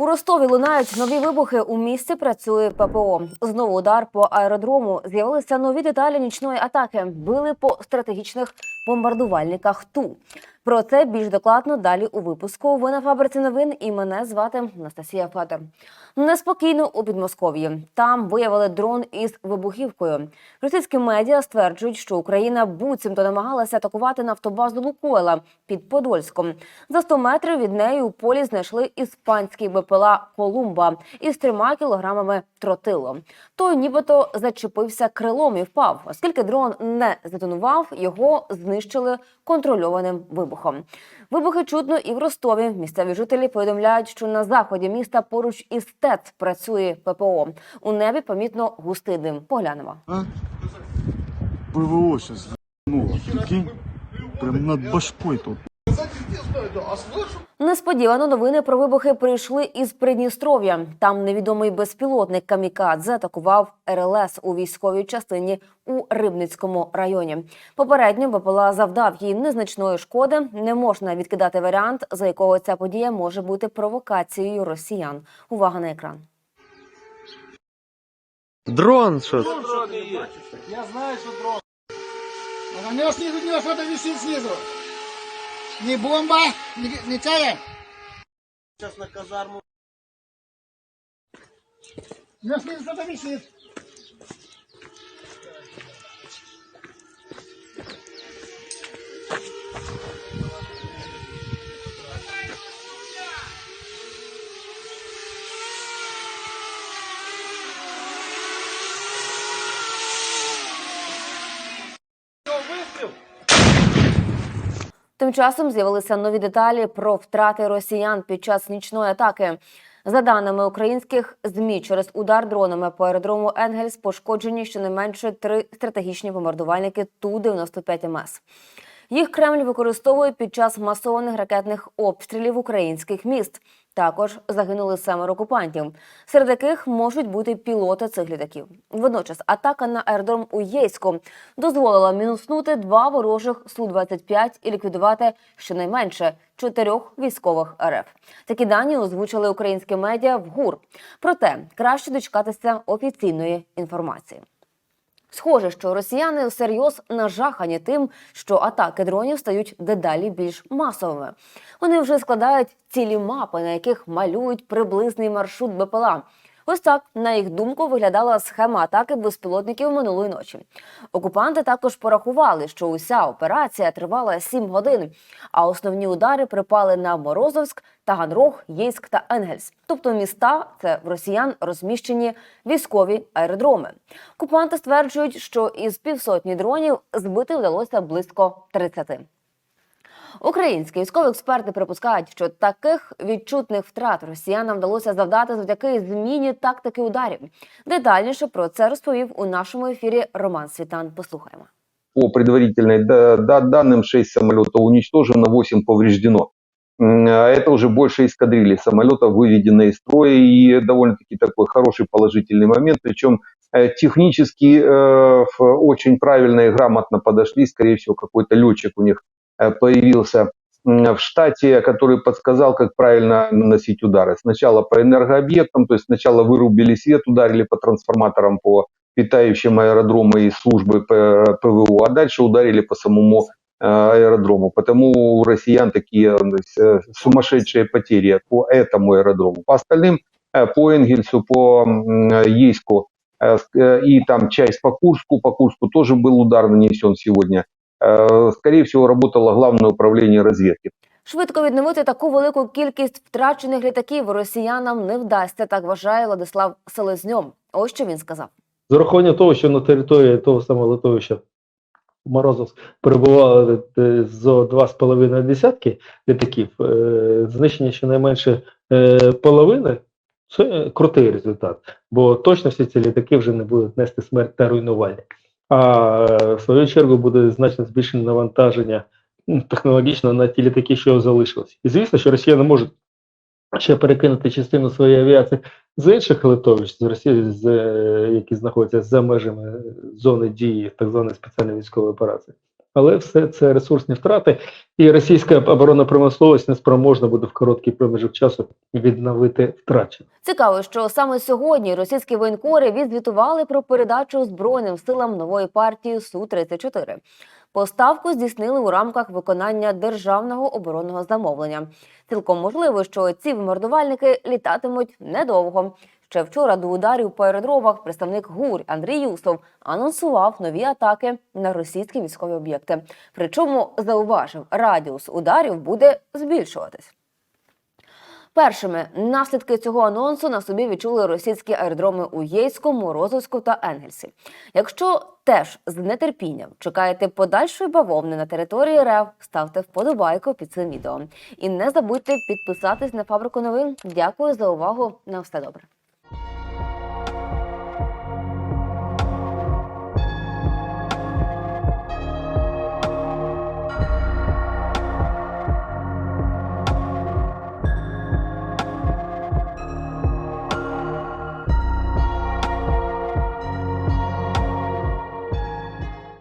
У Ростові лунають нові вибухи. У місті працює ППО. Знову удар по аеродрому. З'явилися нові деталі нічної атаки. Били по стратегічних бомбардувальниках. Ту про це більш докладно далі у випуску. Ви на фабриці новин і мене звати Анастасія Федор. Неспокійно у Підмосков'ї. Там виявили дрон із вибухівкою. Російські медіа стверджують, що Україна буцімто намагалася атакувати нафтобазу Лукойла під Подольськом. За 100 метрів від неї у полі знайшли іспанський БПЛА Колумба із трьома кілограмами тротилу. Той нібито зачепився крилом і впав. Оскільки дрон не затонував, його знищили контрольованим вибухом. Вибухи чутно і в Ростові. Місцеві жителі повідомляють, що на заході міста поруч із ТЕЦ працює ППО. У небі помітно густий дим. Поглянемо. ПВО сейчас? Прям над башкою тут. Несподівано новини про вибухи прийшли із Придністров'я. Там невідомий безпілотник Камікадзе атакував РЛС у військовій частині у Рибницькому районі. Попередньо БПЛА завдав їй незначної шкоди. Не можна відкидати варіант, за якого ця подія може бути провокацією росіян. Увага на екран. Дрон, що? Я знаю, что дрон. А на него снизу у него что-то висит снизу. Не бомба, не, не тая. Сейчас на казарму. У него снизу Тим часом з'явилися нові деталі про втрати росіян під час нічної атаки. За даними українських змі, через удар дронами по аеродрому Енгельс пошкоджені щонайменше три стратегічні бомбардувальники Ту-95 МС. Їх Кремль використовує під час масованих ракетних обстрілів українських міст. Також загинули семеро окупантів, серед яких можуть бути пілоти цих літаків. Водночас атака на аеродром у Єйську дозволила мінуснути два ворожих Су-25 і ліквідувати щонайменше чотирьох військових РФ. Такі дані озвучили українські медіа в ГУР. Проте краще дочекатися офіційної інформації. Схоже, що росіяни всерйоз нажахані тим, що атаки дронів стають дедалі більш масовими. Вони вже складають цілі мапи, на яких малюють приблизний маршрут БПЛА. Ось так, на їх думку, виглядала схема атаки безпілотників минулої ночі. Окупанти також порахували, що уся операція тривала 7 годин, а основні удари припали на Морозовськ, Таганрог, Єйськ та Енгельс. Тобто міста це в росіян розміщені військові аеродроми. Окупанти стверджують, що із півсотні дронів збити вдалося близько 30. Українські військові експерти припускають, що таких відчутних втрат росіянам вдалося завдати завдяки зміні тактики ударів. Детальніше про це розповів у нашому ефірі Роман Світан. Послухаємо. по предварительной да, да, данным 6 самолетов уничтожено, 8 повреждено. М, а Это уже больше эскадрильи самолетов выведены из строя и довольно-таки такой хороший положительный момент. Причем э, технически э, ф- очень правильно и грамотно подошли. Скорее всего, какой-то летчик у них э, появился м, в штате, который подсказал, как правильно наносить удары. Сначала по энергообъектам, то есть сначала вырубили свет, ударили по трансформаторам, по питающим аэродромы и службы ПВО, а дальше ударили по самому э, аэродрому. Потому у россиян такие э, э, сумасшедшие потери по этому аэродрому. По остальным, э, по Энгельсу, по Ейску э, э, и там часть по Курску, по Курску тоже был удар нанесен сегодня. Э, Скорее всего, работало главное управление разведки. Швидко відновити таку велику кількість втрачених літаків росіянам не вдасться, так вважає Владислав Селезньом. Ось що він сказав. З урахування того, що на території того самого литовища Морозовськ перебували е, зо два з половиною десятки літаків, е, знищення щонайменше е, половини це крутий результат, бо точно всі ці літаки вже не будуть нести смерть та руйнування. А в свою чергу буде значно збільшене навантаження технологічно на ті літаки, що залишилось. І звісно, що Росія не можуть ще перекинути частину своєї авіації з інших литовищ з Росії, з, е, які знаходяться за межами зони дії так званої спеціальної військової операції. Але все це ресурсні втрати, і російська оборонна промисловість не спроможна буде в короткий проміжок часу відновити втрачене. Цікаво, що саме сьогодні російські воєнкори відзвітували про передачу збройним силам нової партії су 34 Поставку здійснили у рамках виконання державного оборонного замовлення. Цілком можливо, що ці вимордувальники літатимуть недовго. Ще вчора до ударів по аеродромах представник ГУР Андрій Юсов анонсував нові атаки на російські військові об'єкти. Причому зауважив, радіус ударів буде збільшуватись. Першими наслідки цього анонсу на собі відчули російські аеродроми у Єйську, Морозовську та Енгельсі. Якщо теж з нетерпінням чекаєте подальшої бавовни на території РФ, ставте вподобайку під цим відео. І не забудьте підписатись на фабрику новин. Дякую за увагу. На все добре.